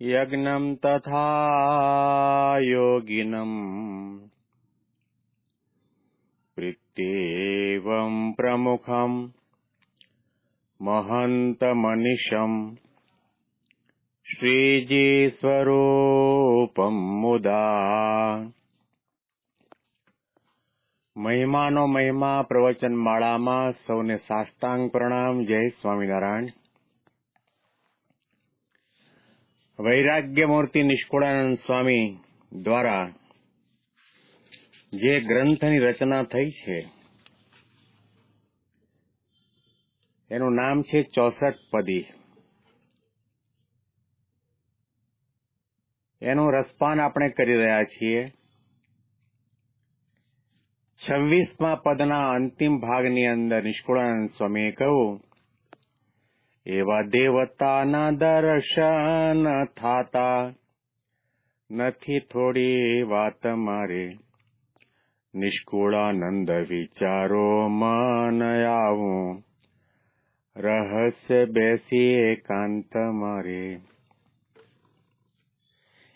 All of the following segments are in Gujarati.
यज्ञम् तथा योगिनम् प्रीत्येवम् प्रमुखम् महन्तमनिशम् શ્રીજી મુદા મહિમાનો મહિમા પ્રવચન માળામાં સૌને સાષ્ટાંગ પ્રણામ જય સ્વામિનારાયણ વૈરાગ્ય મૂર્તિ નિષ્કુળાનંદ સ્વામી દ્વારા જે ગ્રંથની રચના થઈ છે, એનું નામ છે ચોસઠ પદી. એનું રસપાન આપણે કરી રહ્યા છીએ. છવ્વીસમા પદના અંતિમ ભાગની અંદર નિષ્કુળાનંદ સ્વામીએ કહ્યું એવા દેવતાના દર્શન થાતા નથી થોડી વાત મારે નિષ્કુળાનંદ વિચારો મન આવું રહસ્ય બેસી એકાંત મારે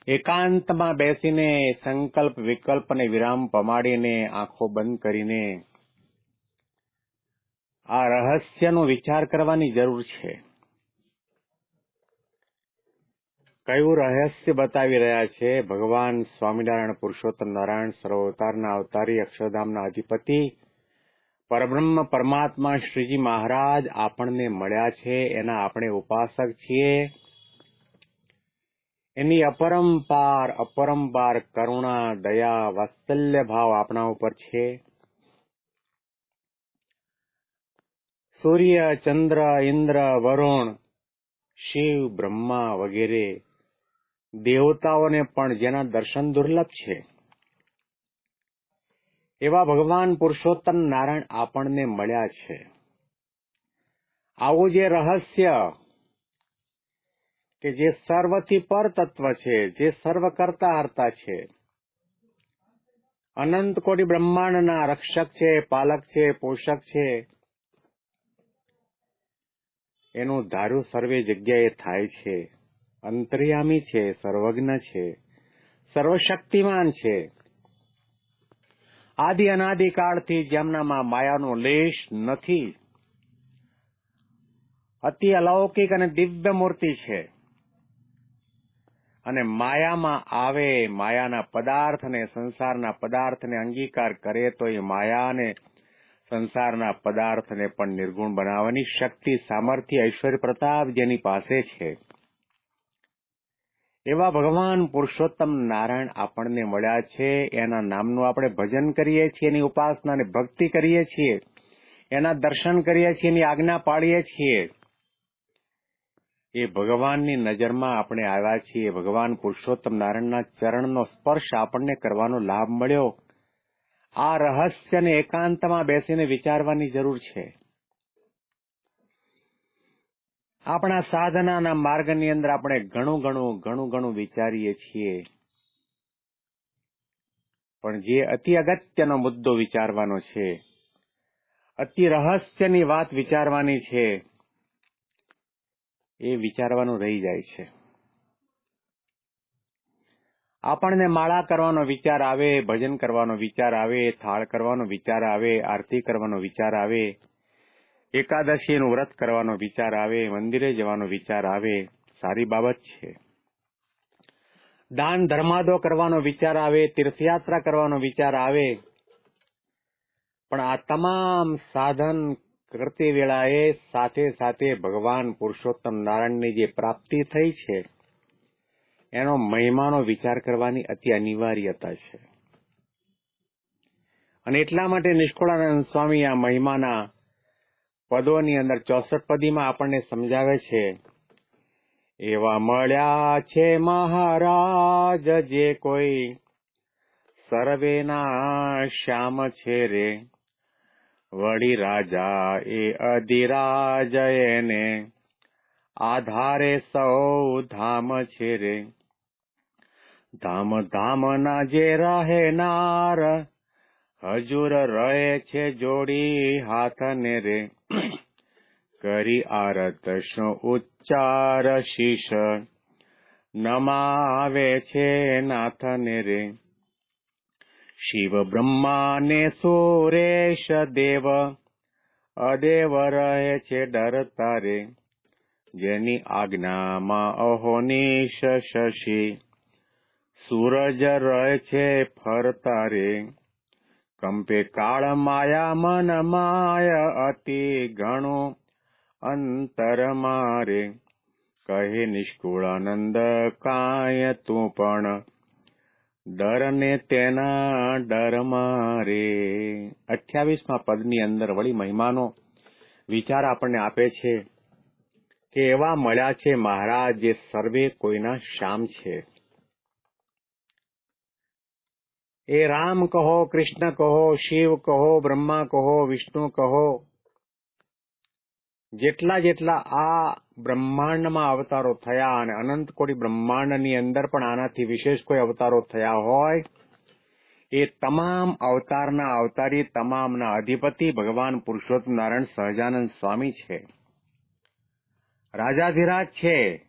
એકાંતમાં બેસીને સંકલ્પ વિકલ્પ અને વિરામ પમાડીને આંખો બંધ કરીને આ રહસ્યનો વિચાર કરવાની જરૂર છે. કયું રહસ્ય બતાવી રહ્યા છે? ભગવાન સ્વામિનારાયણ પુરુષોત્તમ નારાયણ સર્વોતારના અવતારી અક્ષરધામના અધિપતિ. પરબ્રહ્મ પરમાત્મા શ્રીજી મહારાજ આપણને મળ્યા છે, એના આપણે ઉપાસક છીએ. એની અપરંપાર અપરંપાર કરુણા, દયા, વાત્સલ્ય ભાવ આપણા ઉપર છે. સૂર્ય, ચંદ્ર, ઇન્દ્ર, વરુણ, શિવ, બ્રહ્મા વગેરે દેવતાઓને પણ જેના દર્શન દુર્લભ છે. એવા ભગવાન પુરુષોત્તમ નારાયણ આપણને મળ્યા છે. આવું જે રહસ્ય કે જે સર્વથી પર તત્વ છે, જે સર્વ કરતા હરતા છે. અનંત કોટી બ્રહ્માંડના રક્ષક છે, પાલક છે, પોષક છે. એનું ધાર્યું સર્વે જગ્યાએ થાય છે. અંતર્યામી છે, સર્વજ્ઞ છે, સર્વશક્તિમાન છે. આદિ અનાદિકાળથી જેમનામાં માયાનો લેશ નથી. અતિ અલૌકિક અને દિવ્ય મૂર્તિ છે. અને માયામાં આવે, માયાના પદાર્થને, સંસારના પદાર્થને અંગીકાર કરે, તો એ માયાને સંસારના પદાર્થને પણ નિર્ગુણ બનાવવાની શક્તિ, સામર્થ્ય, ઐશ્વર્ય પ્રતાપ જેની પાસે છે. એવા ભગવાન પુરુષોત્તમ નારાયણ આપણને મળ્યા છે. એના નામનું આપણે ભજન કરીએ છીએ, એની ઉપાસના અને ભક્તિ કરીએ છીએ. એના દર્શન કરીએ છીએ, એની આજ્ઞા પાડીએ છીએ. એ ભગવાનની નજરમાં આપણે આવ્યા છીએ. ભગવાન પુરુષોત્તમ નારાયણના ચરણનો સ્પર્શ આપણને કરવાનો લાભ મળ્યો. આ રહસ્યને એકાંતમાં બેસીને વિચારવાની જરૂર છે. આપણા સાધનાના માર્ગની અંદર આપણે ઘણું ઘણું ઘણું ઘણું વિચારીએ છીએ. પણ જે અતિ અગત્યનો મુદ્દો વિચારવાનો છે, અતિ રહસ્યની વાત વિચારવાની છે, એ વિચારવાનું રહી જાય છે. આપણને માળા કરવાનો વિચાર આવે, ભજન કરવાનો વિચાર આવે, થાળ કરવાનો વિચાર આવે, આરતી કરવાનો વિચાર આવે, એકાદશીનું વ્રત કરવાનો વિચાર આવે, મંદિરે જવાનો વિચાર આવે, સારી બાબત છે. દાન ધર્માદો કરવાનો વિચાર આવે, તીર્થયાત્રા કરવાનો વિચાર આવે, પણ આ તમામ સાધન કરતી વેળાએ સાથે સાથે ભગવાન પુરુષોત્તમ નારાયણની જે પ્રાપ્તિ થઈ છે એનો મહિમાનો વિચાર કરવાની અતિ અનિવાર્યતા છે. અને એટલા માટે નિષ્કુળાનંદ સ્વામી આ મહિમાના પદોની અંદર ચોસઠ પદીમાં આપણને સમજાવે છે, એવા મળ્યા છે મહારાજ જે કોઈ સર્વેના શ્યામ છે રે. વળી રાજા એ અધિરાજ એને આધારે સૌ ધામ છે રે. ધામ ધામ ના જે રહેનાર હજુર રહે છે જોડી હાથ ને રે. કરી આરત શું ઉચ્ચાર શીશ, નમાવે છે નાથને રે. શિવ બ્રહ્મા ને સુરેશ દેવ અદેવ રહે છે ડરતા રે જેની આજ્ઞામાં અહોનિશ શશી સૂરજ રહે છે ફરતા રે કંપે કાળ માયા મન માય અતિ ઘણું અંતર મારે કહે નિષ્કુળાનંદ કાય તું પણ ડર ને તેના ડર મારે અઠ્યાવીસમાં પદની અંદર વળી મહિમાનો વિચાર આપણને આપે છે કે એવા મળ્યા છે મહારાજ? જે સર્વે કોઈના શ્યામ છે. એ રામ કહો, કૃષ્ણ કહો, શિવ કહો, બ્રહ્મા કહો, વિષ્ણુ કહો. જેટલા જેટલા આ બ્રહ્માંડમાં અવતારો થયા અને અનંત કોટી બ્રહ્માંડની અંદર પણ આનાથી વિશેષ કોઈ અવતારો થયા હોય, એ તમામ અવતારના અવતારી તમામના અધિપતિ ભગવાન પુરુષોત્તમ નારાયણ સહજાનંદ સ્વામી છે. રાજાધિરાજ છે.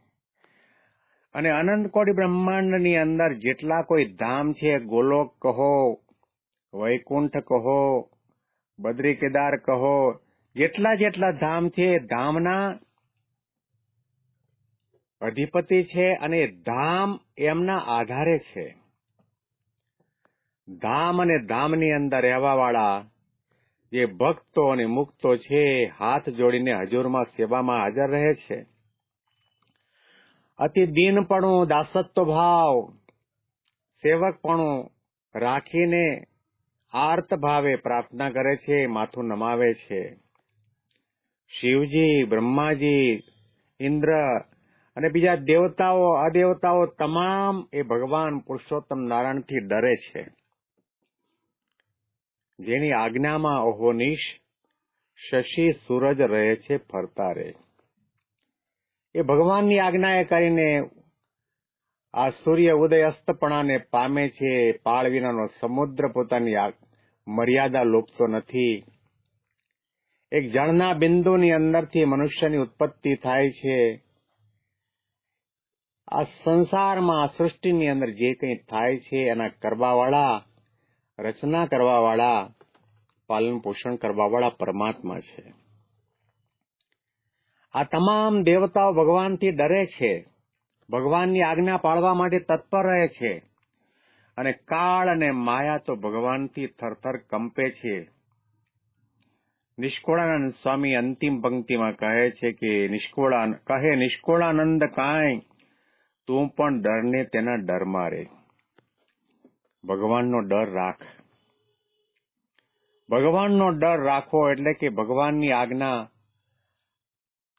અને અનંત કોટી બ્રહ્માંડની અંદર જેટલા કોઈ ધામ છે, ગોલોક કહો, વૈકુંઠ કહો બદ્રી કેદાર કહો, જેટલા જેટલા ધામ છે ધામના અધિપતિ છે અને ધામ એમના આધારે છે. ધામ અને ધામની અંદર રહેવા વાળા જે ભક્તો અને મુક્તો છે, હાથ જોડીને હજુરમાં સેવામાં હાજર રહે છે. અતિ દીનપણું દાસત્વ ભાવ, સેવકપણું રાખીને આર્ત ભાવે પ્રાર્થના કરે છે, માથું નમાવે છે. શિવજી, બ્રહ્માજી, ઇન્દ્ર અને બીજા દેવતાઓ, અદેવતાઓ તમામ એ ભગવાન પુરુષોત્તમ નારાયણથી ડરે છે. જેની આજ્ઞામાં અહોનિશ શશી સૂરજ રહે છે, ફરતા રહે. એ ભગવાનની આજ્ઞાએ કરીને આ સૂર્ય ઉદય અસ્તપણાને પામે છે પાળ વિનાનો સમુદ્ર પોતાની મર્યાદા લોપતો નથી. એક જળના બિંદુની અંદરથી મનુષ્યની ઉત્પત્તિ થાય છે. આ સંસારમાં સૃષ્ટિની અંદર જે કંઈ થાય છે, એના કરવાવાળા રચના કરવાવાળા, પાલન પોષણ કરવાવાળા પરમાત્મા છે. આ તમામ દેવતાઓ ભગવાનથી ડરે છે. ભગવાનની આજ્ઞા પાળવા માટે તત્પર રહે છે. અને કાળ અને માયા તો ભગવાનથી થરથર કંપે છે. નિષ્કોળાનંદ સ્વામી અંતિમ પંક્તિમાં કહે છે કે, નિષ્કોળા કહે, નિષ્કોળાનંદ કાંઈ? તું પણ ડરને તેના ડરમાં રે. ભગવાનનો ડર રાખ. ભગવાનનો ડર રાખો એટલે કે ભગવાનની આજ્ઞા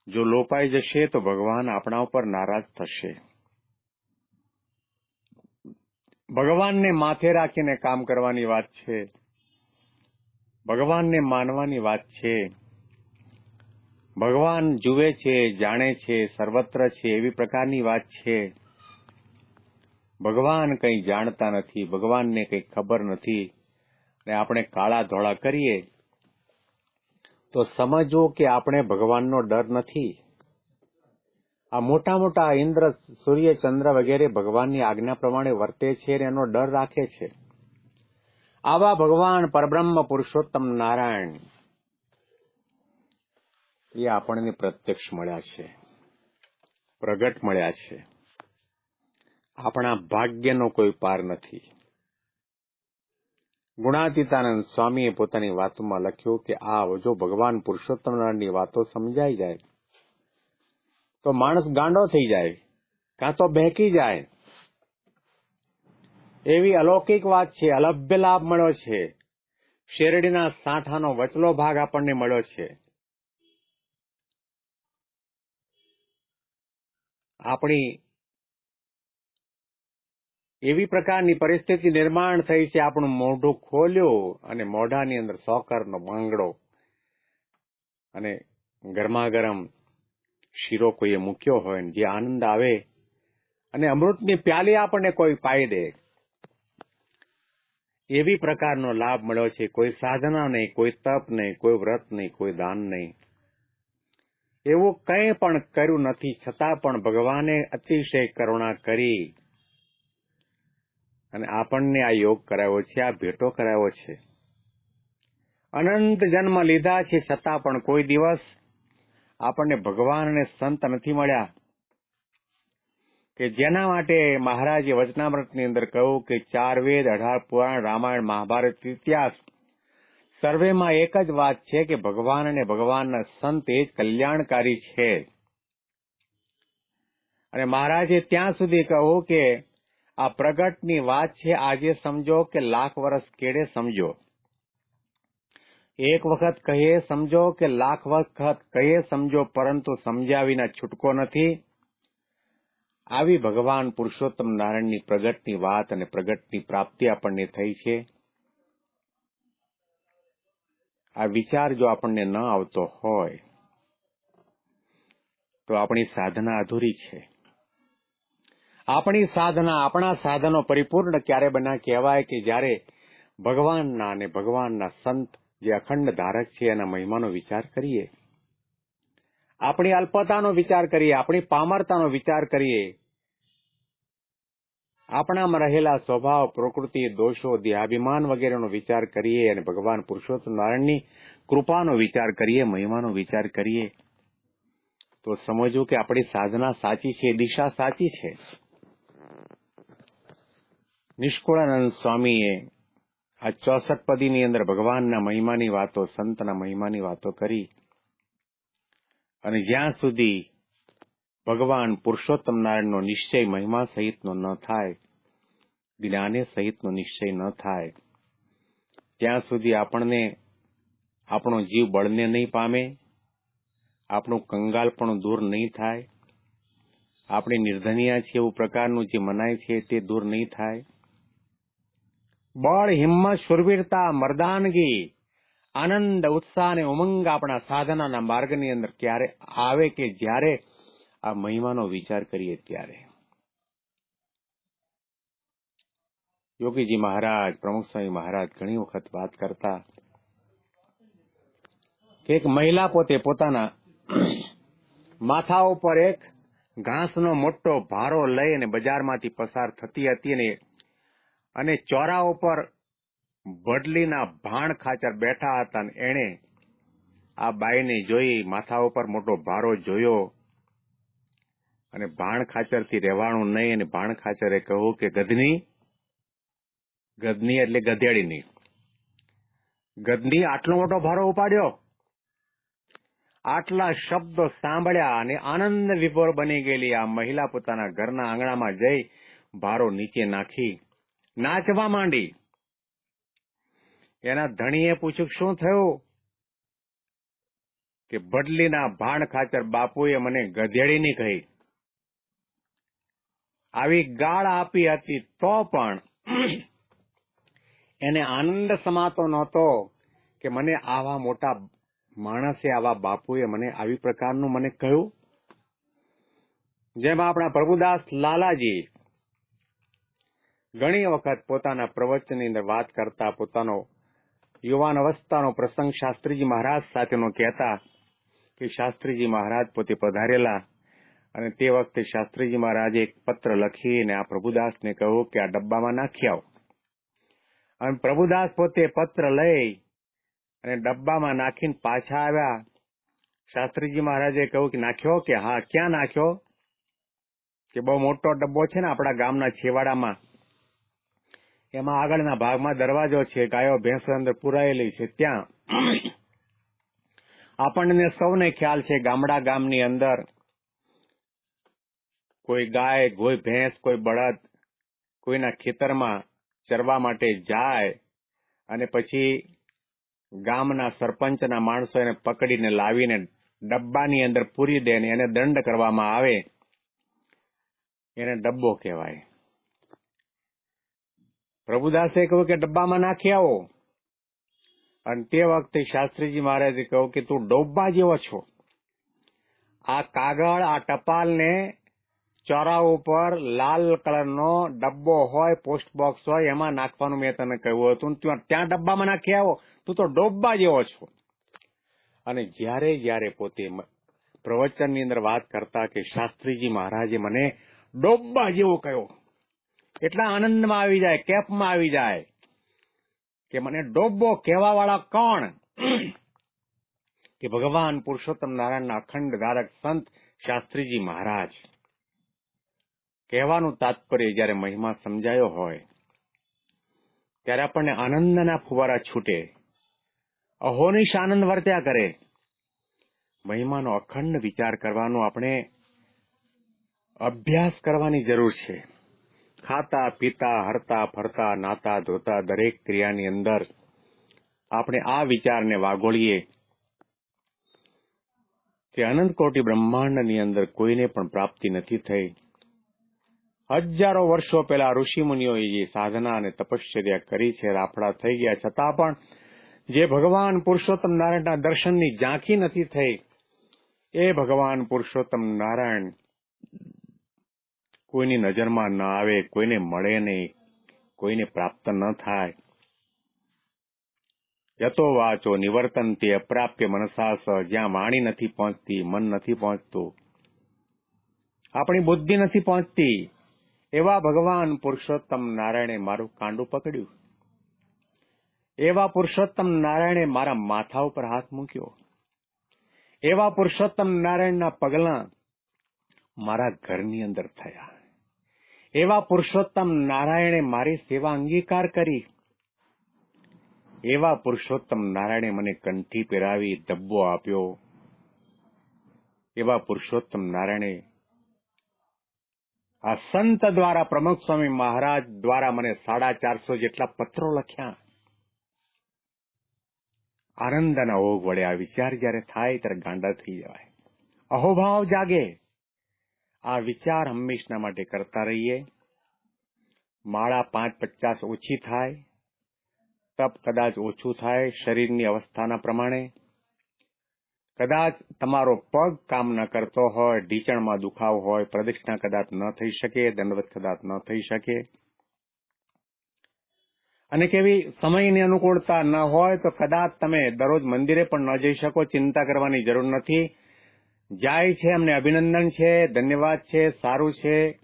જો લોપાઈ જશે તો ભગવાન આપણા ઉપર નારાજ થશે. ભગવાનને માથે રાખીને કામ કરવાની વાત છે. ભગવાનને માનવાની વાત છે. ભગવાન જુએ છે, જાણે છે, સર્વત્ર છે એવી પ્રકારની વાત છે. ભગવાન કંઈ જાણતા નથી, ભગવાનને કંઈ ખબર નથી અને આપણે કાળા ધોળા કરીએ, તો સમજવો કે આપણે ભગવાનનો ડર નથી. આ મોટા મોટા ઇન્દ્ર, સૂર્ય, ચંદ્ર વગેરે ભગવાનની આજ્ઞા પ્રમાણે વર્તે છે અને એનો ડર રાખે છે. આવા ભગવાન પરબ્રહ્મ પુરુષોત્તમ નારાયણ, એ આપણને પ્રત્યક્ષ મળ્યા છે, પ્રગટ મળ્યા છે. આપણા ભાગ્યનો કોઈ પાર નથી. ગુણાતીતાનંદ સ્વામીએ પોતાની વાતોમાં લખ્યું કે આ જો ભગવાન પુરુષોત્તમ નારાયણની વાતો સમજાઈ જાય, તો માણસ ગાંડો થઈ જાય, કાં તો બહેકી જાય. એવી અલૌકિક વાત છે, અલભ્ય લાભ મળ્યો છે. શેરડીના સાંઠાનો વચલો ભાગ આપણને મળ્યો છે. આપણી એવી પ્રકારની પરિસ્થિતિ નિર્માણ થઈ છે, આપણું મોઢું ખોલ્યું અને મોઢાની અંદર સોકરનો બાંગડો અને ગરમા ગરમ શીરો કોઈએ મૂક્યો હોય જે આનંદ આવે અને અમૃતની પ્યાલી આપણને કોઈ પાઈ દે. એવી પ્રકારનો લાભ મળ્યો છે, કોઈ સાધના નહીં, કોઈ તપ નહીં, કોઈ વ્રત નહીં, કોઈ દાન નહીં. એવું કંઈ પણ કર્યું નથી, છતાં પણ ભગવાને અતિશય કરુણા કરી. અને આપણને આ યોગ કરાવ્યો છે, આ ભેટો કરાવ્યો છે. અનંત જન્મ લીધા છે, છતાં પણ કોઈ દિવસ આપણને ભગવાન અને સંત નથી મળ્યા. કે જેના માટે મહારાજે વચનામૃતની અંદર કહ્યું કે ચાર વેદ, અઢાર પુરાણ, રામાયણ, મહાભારત, ઇતિહાસ સર્વેમાં એક જ વાત છે કે ભગવાન અને ભગવાનના સંત એ જ કલ્યાણકારી છે. અને મહારાજે ત્યાં સુધી કહ્યું કે આ પ્રગટની વાત છે, આજે સમજો કે લાખ વર્ષ કેડે સમજો? એક વખત કહીએ સમજો કે લાખ વખત કહીએ સમજો, પરંતુ સમજ્યા વિના છૂટકો નથી. આવી ભગવાન પુરુષોત્તમ નારાયણની પ્રગટની વાત અને પ્રગટની પ્રાપ્તિ આપણને થઈ છે. આ વિચાર જો આપણને ન આવતો હોય, તો આપણી સાધના અધૂરી છે. આપણી સાધના, આપણા સાધનો પરિપૂર્ણ ક્યારે બના કહેવાય કે જ્યારે ભગવાનના અને ભગવાનના સંત જે અખંડ ધારક છે એના મહિમાનો વિચાર કરીએ? આપણી અલ્પતાનો વિચાર કરીએ, આપણી પામરતાનો વિચાર કરીએ? આપણામાં રહેલા સ્વભાવ, પ્રકૃતિ, દોષો, દેહાભિમાન વગેરેનો વિચાર કરીએ અને ભગવાન પુરુષોત્તમ નારાયણની કૃપાનો વિચાર કરીએ, મહિમાનો વિચાર કરીએ? તો સમજવું કે આપણી સાધના સાચી છે, દિશા સાચી છે. નિષ્કુળાનંદ સ્વામીએ આ ચોસઠ પદીની અંદર ભગવાનના મહિમાની વાતો, સંતના મહિમાની વાતો કરી અને જ્યાં સુધી ભગવાન પુરુષોત્તમ નારાયણનો નિશ્ચય મહિમા સહિતનો ન થાય, જ્ઞાને સહિતનો નિશ્ચય ન થાય, ત્યાં સુધી આપણને આપણો જીવ બળને નહીં પામે, આપણું કંગાલપણું દૂર નહીં થાય, આપણે નિર્ધનિયા છે એવું પ્રકારનું જે મનાય છે તે દૂર નહીં થાય બળ હિંમત શુરવીરતા મર્દાનગી, આનંદ, ઉત્સાહ અને ઉમંગ આપણા સાધનાના માર્ગની અંદર ક્યારે આવે કે જ્યારે આ મહિમાનો વિચાર કરીએ ત્યારે. યોગીજી મહારાજ, પ્રમુખ સ્વામી મહારાજ ઘણી વખત વાત કરતા કે એક મહિલા પોતે પોતાના માથા ઉપર એક ઘાસનો મોટો ભારો લઈ અને બજારમાંથી પસાર થતી હતી અને અને ચોરા ઉપર વડલીના ભાણ ખાચર બેઠા હતા અને એણે આ બાઈને જોઈ માથા ઉપર મોટો ભારો જોયો અને ભાણ ખાચરથી રહેવાનું નહીં અને ભાણ ખાચરે કહ્યું કે ગધની ગધની એટલે ગધેડીની. ગધની આટલો મોટો ભારો ઉપાડ્યો? આટલા શબ્દો સાંભળ્યા અને આનંદ વિભોર બની ગયેલી આ મહિલા પોતાના ઘરના આંગણામાં જઈ ભારો નીચે નાખી નાચવા માંડી. એના ધણીએ પૂછ્યું, શું થયું? કે બદલીના ભાણ ખાચર બાપુએ મને ગધેડીની કહી. આવી ગાળ આપી હતી તો પણ એને આનંદ સમાતો નહોતો કે મને આવા મોટા માણસે, આવા બાપુએ મને આવી પ્રકારનું મને કહ્યું. જેમાં આપણા પ્રભુદાસ લાલાજી ઘણી વખત પોતાના પ્રવચનની અંદર વાત કરતા પોતાનો યુવાન અવસ્થાનો પ્રસંગ શાસ્ત્રીજી મહારાજ સાથેનો કહેતા કે શાસ્ત્રીજી મહારાજ પોતે પધારેલા અને તે વખતે શાસ્ત્રીજી મહારાજે એક પત્ર લખીને આ પ્રભુદાસને કહ્યું કે આ ડબ્બામાં નાખી આવો. અને પ્રભુદાસ પોતે પત્ર લઈ અને ડબ્બામાં નાખીને પાછા આવ્યા. શાસ્ત્રીજી મહારાજે કહ્યું કે નાખ્યો કે હા, ક્યાં નાખ્યો? કે બહુ મોટો ડબ્બો છે ને આપણા ગામના છેવાડામાં. એમાં આગળના ભાગમાં દરવાજો છે, ગાયો, ભેંસ અંદર પુરાયેલી છે, ત્યાં. આપણને સૌને ખ્યાલ છે, ગામડા ગામની અંદર કોઈ ગાય, કોઈ ભેંસ, કોઈ બળદ કોઈના ખેતરમાં ચરવા માટે જાય અને પછી ગામના સરપંચના માણસો એને પકડીને લાવીને ડબ્બાની અંદર પૂરી દે એને દંડ કરવામાં આવે. એને ડબ્બો કહેવાય. પ્રભુદાસે કહ્યું કે ડબ્બામાં નાખી આવો. અને તે વખતે શાસ્ત્રીજી મહારાજે કહ્યું કે તું ડોબા જેવો છો. આ કાગળ, આ ટપાલને ચોરા ઉપર લાલ કલરનો ડબ્બો હોય, પોસ્ટ બોક્સ હોય, એમાં નાખવાનું મેં તને કહ્યું હતું. ત્યાં ડબ્બામાં નાખી આવો. તું તો ડોબા જેવો છો. અને જ્યારે જ્યારે પોતે પ્રવચનની અંદર વાત કરતા કે શાસ્ત્રીજી મહારાજે મને ડોબા જેવો કહ્યો. એટલા આનંદમાં આવી જાય, કેપમાં આવી જાય કે મને ડોબો કહેવા વાળા કોણ? કે ભગવાન પુરુષોત્તમ નારાયણના અખંડ ધારક સંત શાસ્ત્રીજી મહારાજ. કહેવાનું તાત્પર્ય જ્યારે મહિમા સમજાયો હોય, ત્યારે આપણને આનંદના ફુવારા છૂટે. અહોનિશ આનંદ વર્ત્યા કરે. મહિમાનો અખંડ વિચાર કરવાનો આપણે અભ્યાસ કરવાની જરૂર છે. ખાતા, પીતા, હરતા, ફરતા, નાતા, ધોતા દરેક ક્રિયાની અંદર આપણે આ વિચારને વાગોળીએ કે અનંત કોટી બ્રહ્માંડની અંદર કોઈને પણ પ્રાપ્તિ નથી થઈ. હજારો વર્ષો પહેલા ઋષિમુનિઓએ જે સાધના અને તપશ્ચર્યા કરી છે, રાફડા થઈ ગયા છતાં પણ જે ભગવાન પુરુષોત્તમ નારાયણના દર્શનની ઝાંખી નથી થઈ, એ ભગવાન પુરુષોત્તમ નારાયણ કોઈની નજરમાં ન આવે, કોઈને મળે નહીં, કોઈને પ્રાપ્ત ન થાય. યતો વાચો નિવર્તનથી અપ્રાપ્ય મનસાસ, જ્યાં વાણી નથી પહોંચતી, મન નથી પહોંચતું. આપણી બુદ્ધિ નથી પહોંચતી. એવા ભગવાન પુરુષોત્તમ નારાયણે મારું કાંડું પકડ્યું. એવા પુરુષોત્તમ નારાયણે મારા માથા ઉપર હાથ મૂક્યો. એવા પુરુષોત્તમ નારાયણના પગલાં મારા ઘરની અંદર થયા. એવા પુરુષોત્તમ નારાયણે મારી સેવા અંગીકાર કરી. એવા પુરુષોત્તમ નારાયણે મને કંઠી પહેરાવી ડબ્બો આપ્યો. એવા પુરુષોત્તમ નારાયણે આ સંત દ્વારા પ્રમુખ સ્વામી મહારાજ દ્વારા મને સાડા ચારસો જેટલા પત્રો લખ્યા. આનંદના ઓગ વડે આ વિચાર જ્યારે થાય ત્યારે ગાંડા થઈ જવાય. અહોભાવ જાગે. આ વિચાર હંમેશના માટે કરતા રહીએ. માળા પાંચ પચાસ ઓછી થાય, તપ કદાચ ઓછું થાય શરીરની અવસ્થાના પ્રમાણે. કદાચ તમારો પગ કામ ન કરતો હોય, ઢીચણમાં દુખાવ હોય, પ્રદક્ષિણા કદાચ ન થઈ શકે, દંડવત કદાચ ન થઈ શકે. અને કેવી સમયની અનુકૂળતા ન હોય તો કદાચ તમે દરરોજ મંદિરે પણ ન જઈ શકો, ચિંતા કરવાની જરૂર નથી. જાય છે અમને અભિનંદન છે, ધન્યવાદ છે, સારું છે.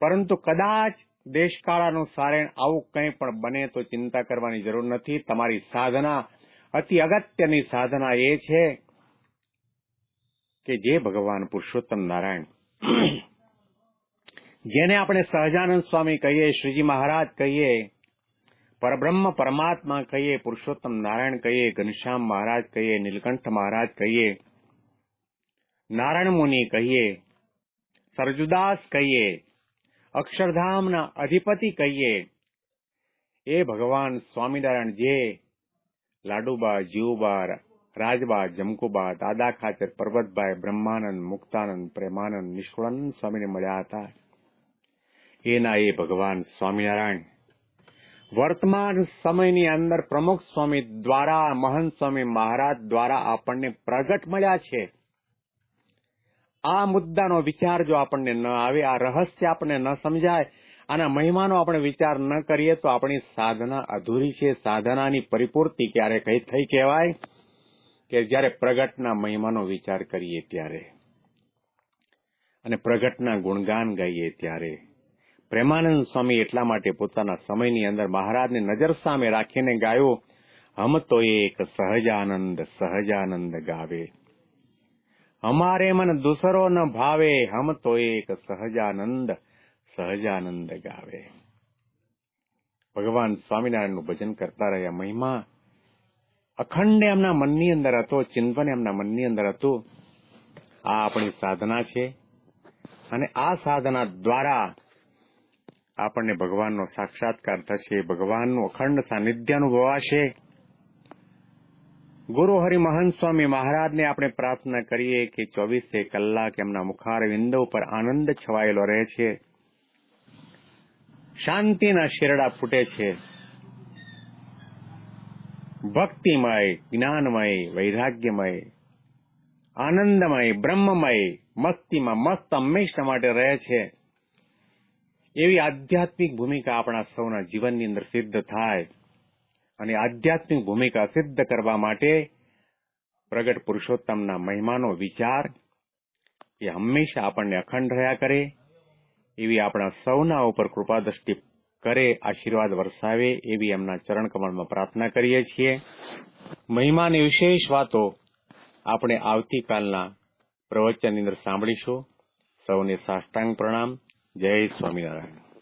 પરંતુ કદાચ દેશકાળાનું સારણ આવું કંઈ પણ બને તો ચિંતા કરવાની જરૂર નથી. તમારી સાધના, અતિ અગત્યની સાધના એ છે કે જે ભગવાન પુરુષોત્તમ નારાયણ. જેને આપણે સહજાનંદ સ્વામી કહીએ, શ્રીજી મહારાજ કહીએ, પરબ્રહ્મ પરમાત્મા કહીએ, પુરુષોત્તમ નારાયણ કહીએ, ઘનશ્યામ મહારાજ કહીએ, નીલકંઠ મહારાજ કહીએ નારાયણ મુનિ કહીએ, સરજુદાસ કહીએ, અક્ષરધામના અધિપતિ કહીએ, એ ભગવાન સ્વામિનારાયણ જે લાડુબા જીવબા રાજબા, જમકુબા, દાદા ખાચર, પર્વતભાઈ, બ્રહ્માનંદ, મુક્તાનંદ, પ્રેમાનંદ નિષ્કુળાનંદ સ્વામીને મળ્યા હતા. એના એ ભગવાન સ્વામિનારાયણ. વર્તમાન સમયની અંદર પ્રમુખ સ્વામી દ્વારા, મહંત સ્વામી મહારાજ દ્વારા આપણને પ્રગટ મળ્યા છે. આ મુદ્દાનો વિચાર જો આપણને ન આવે, આ રહસ્ય આપણને ન સમજાય, આના મહિમાનો આપણે વિચાર ન કરીએ, તો આપણી સાધના અધૂરી છે. સાધનાની પરિપૂર્તિ ક્યારે કઈ થઈ કહેવાય? કે જ્યારે પ્રગટના મહિમાનો વિચાર કરીએ ત્યારે. અને પ્રગટના ગુણગાન ગાઈએ ત્યારે. પ્રેમાનંદ સ્વામી એટલા માટે પોતાના સમયની અંદર મહારાજને નજર સામે રાખીને ગાયો, હમ તો એક સહજાનંદ સહજાનંદ ગાવે. હમારે મન દુસરો ન ભાવે, હમ તો એક સહજાનંદ સહજાનંદ ગાવે. ભગવાન સ્વામિનારાયણનું ભજન કરતા રહ્યા મહિમા. અખંડ એમના મનની અંદર હતો, ચિંતન એમના મનની અંદર હતું. આ આપણી સાધના છે અને આ સાધના દ્વારા આપણને ભગવાનનો સાક્ષાત્કાર થશે, ભગવાનનું અખંડ સાનિધ્ય અનુભવાશે. ગુરુ હરિમહંત સ્વામી મહારાજને આપણે પ્રાર્થના કરીએ કે ચોવીસે કલાક એમના મુખાર વિંદો પર આનંદ છવાયેલો રહે છે. શાંતિના શેરડા ફૂટે છે. ભક્તિમય, જ્ઞાનમય, વૈરાગ્યમય, આનંદમય, બ્રહ્મમય, મસ્તીમાં મસ્ત હંમેશા માટે રહે છે. એવી આધ્યાત્મિક ભૂમિકા આપણા સૌના જીવનની અંદર સિદ્ધ થાય. અને આધ્યાત્મિક ભૂમિકા સિદ્ધ કરવા માટે પ્રગટ પુરુષોત્તમના મહિમાનો વિચાર એ હંમેશા આપણને અખંડ રહ્યા કરે, એવી આપણા સૌના ઉપર કૃપા દ્રષ્ટિ કરે, આશીર્વાદ વરસાવે, એવી એમના ચરણ કમળમાં પ્રાર્થના કરીએ છીએ. મહિમાની વિશેષ વાતો આપણે આવતીકાલના પ્રવચનની અંદર સાંભળીશું. સૌને સાષ્ટાંગ પ્રણામ. જય સ્વામિનારાયણ.